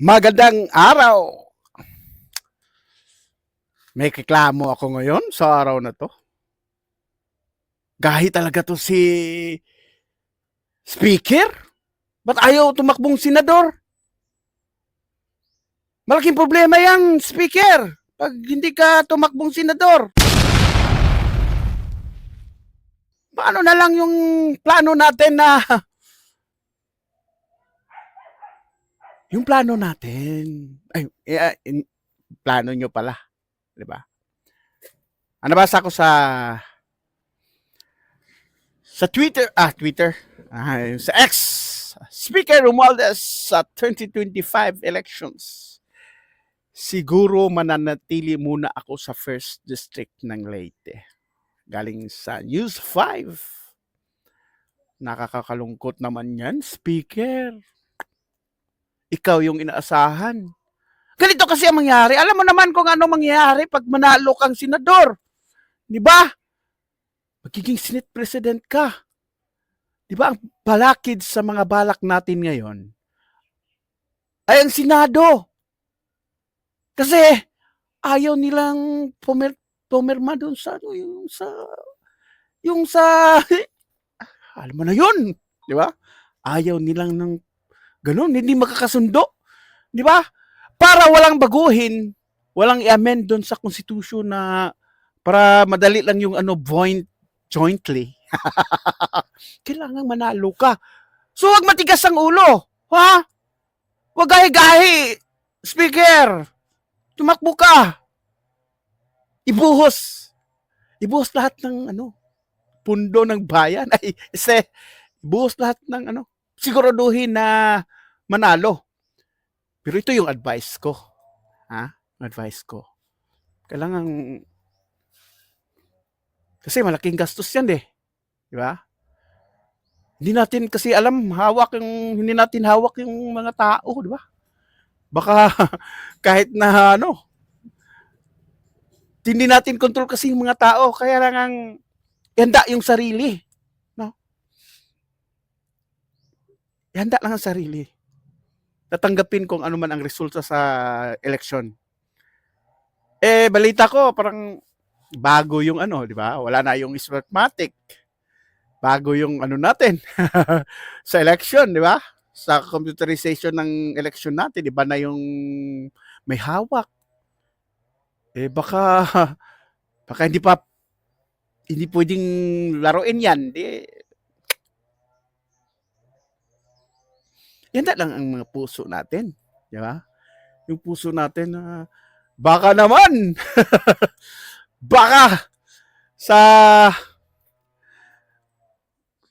Magandang araw! May reklamo ako ngayon sa araw na to. Gahi talaga to si Speaker? Ba't ayaw tumakbong senador? Malaking problema yan, Speaker, pag hindi ka tumakbong senador. Paano na lang yung plano natin na yung plano natin, ay, eh, in- plano nyo pala, di ba? Ano basa ko sa sa Twitter, ah, Twitter, ah, sa X, Speaker Romualdez sa 2025 elections. Siguro mananatili muna ako sa first district ng Leyte. Galing sa News 5. Nakakakalungkot naman yan, Speaker ikaw yung inaasahan. Ganito kasi ang mangyari. Alam mo naman kung ano mangyayari pag manalo kang senador. Di ba? Magiging Senate President ka. Di ba? Ang balakid sa mga balak natin ngayon ay ang Senado. Kasi ayaw nilang pumer pumirma doon sa ano, yung sa yung sa alam mo na yun, di ba? Ayaw nilang ng Ganun, hindi makakasundo. Di ba? Para walang baguhin, walang i-amend doon sa constitution na para madali lang yung ano joint jointly. Kailangan manalo ka. So wag matigas ang ulo. Ha? Wag gahi-gahi. Speaker, tumakbo ka. Ibuhos. Ibuhos lahat ng ano, pundo ng bayan. Ay, ise, ibuhos lahat ng ano, siguraduhin na manalo. Pero ito yung advice ko. Ha? Advice ko. Kailangan kasi malaking gastos yan eh. Di ba? Hindi natin kasi alam hawak yung hindi natin hawak yung mga tao, di ba? Baka kahit na ano hindi natin control kasi yung mga tao kaya lang ang ihanda yung sarili. Ihanda lang ang sarili. Tatanggapin kung ano man ang resulta sa election. Eh, balita ko, parang bago yung ano, di ba? Wala na yung Smartmatic. Bago yung ano natin sa election, di ba? Sa computerization ng election natin, di ba na yung may hawak. Eh, baka, baka hindi pa, hindi pwedeng laruin yan. Di, Yan na lang ang mga puso natin. Di ba? Yung puso natin na baka naman, baka sa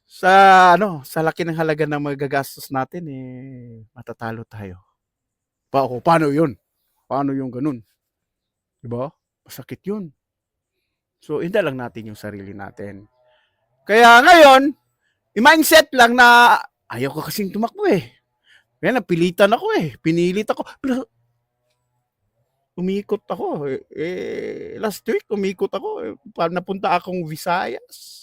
sa ano, sa laki ng halaga ng magagastos natin eh matatalo tayo. Pa o, paano 'yun? Paano yung ganun? 'Di ba? Masakit 'yun. So, hindi lang natin yung sarili natin. Kaya ngayon, i-mindset lang na ayaw ko kasing tumakbo eh. Kaya napilitan ako eh. Pinilit ako. Pero umikot ako. Eh, eh, last week, umikot ako. Eh, napunta akong Visayas.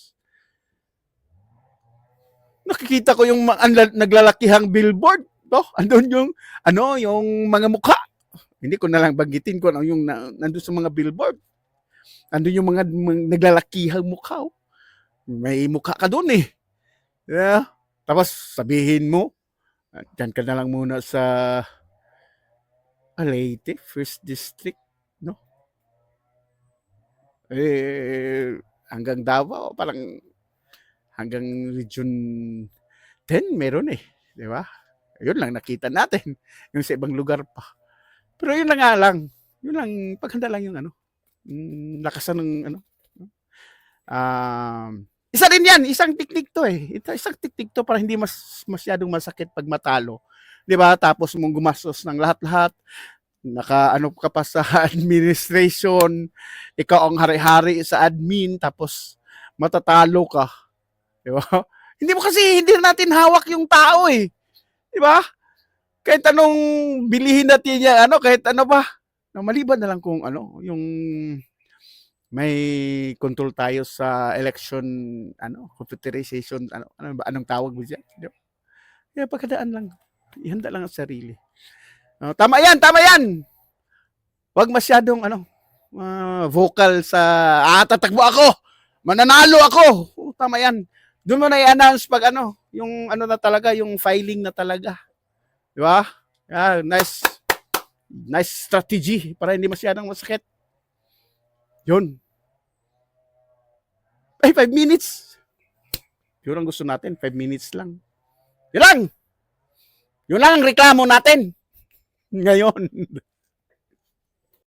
Nakikita ko yung anla- naglalakihang billboard. No? Andun yung, ano, yung mga mukha. Hindi ko na lang banggitin ko ano yung na, nandun sa mga billboard. Andun yung mga, mga naglalakihang mukha. oh. May mukha ka doon eh. Yeah. Tapos sabihin mo, Ah, Diyan ka na lang muna sa Leyte, First District, no? Eh, hanggang Davao, parang hanggang Region 10 meron eh. Di ba? Yun lang nakita natin. Yung sa ibang lugar pa. Pero yun lang nga lang. Yun lang, paghanda lang yung ano. lakasan ng ano. Um, isa rin yan, isang teknik to eh. Isang teknik to para hindi mas masyadong masakit pag matalo. 'Di ba? Tapos mong gumastos ng lahat-lahat. Naka ano ka pa sa administration, ikaw ang hari-hari sa admin tapos matatalo ka. 'Di ba? Hindi mo kasi hindi natin hawak yung tao eh. 'Di ba? Kahit anong bilihin natin yan, ano, kahit ano ba. Maliban na lang kung ano, yung may control tayo sa election ano computerization ano, ano anong tawag mo diyan Di ba? kaya pagkadaan lang ihanda lang ang sarili Oh, tama yan, tama yan. Huwag masyadong ano, ah, vocal sa ah, tatakbo ako. Mananalo ako. Oh, tama yan. Doon mo na i-announce pag ano, yung ano na talaga, yung filing na talaga. Di ba? Yeah, nice nice strategy para hindi masyadong masakit. Yun. Ay, five minutes. Yun ang gusto natin, five minutes lang. Yun lang. Yun lang ang reklamo natin. Ngayon.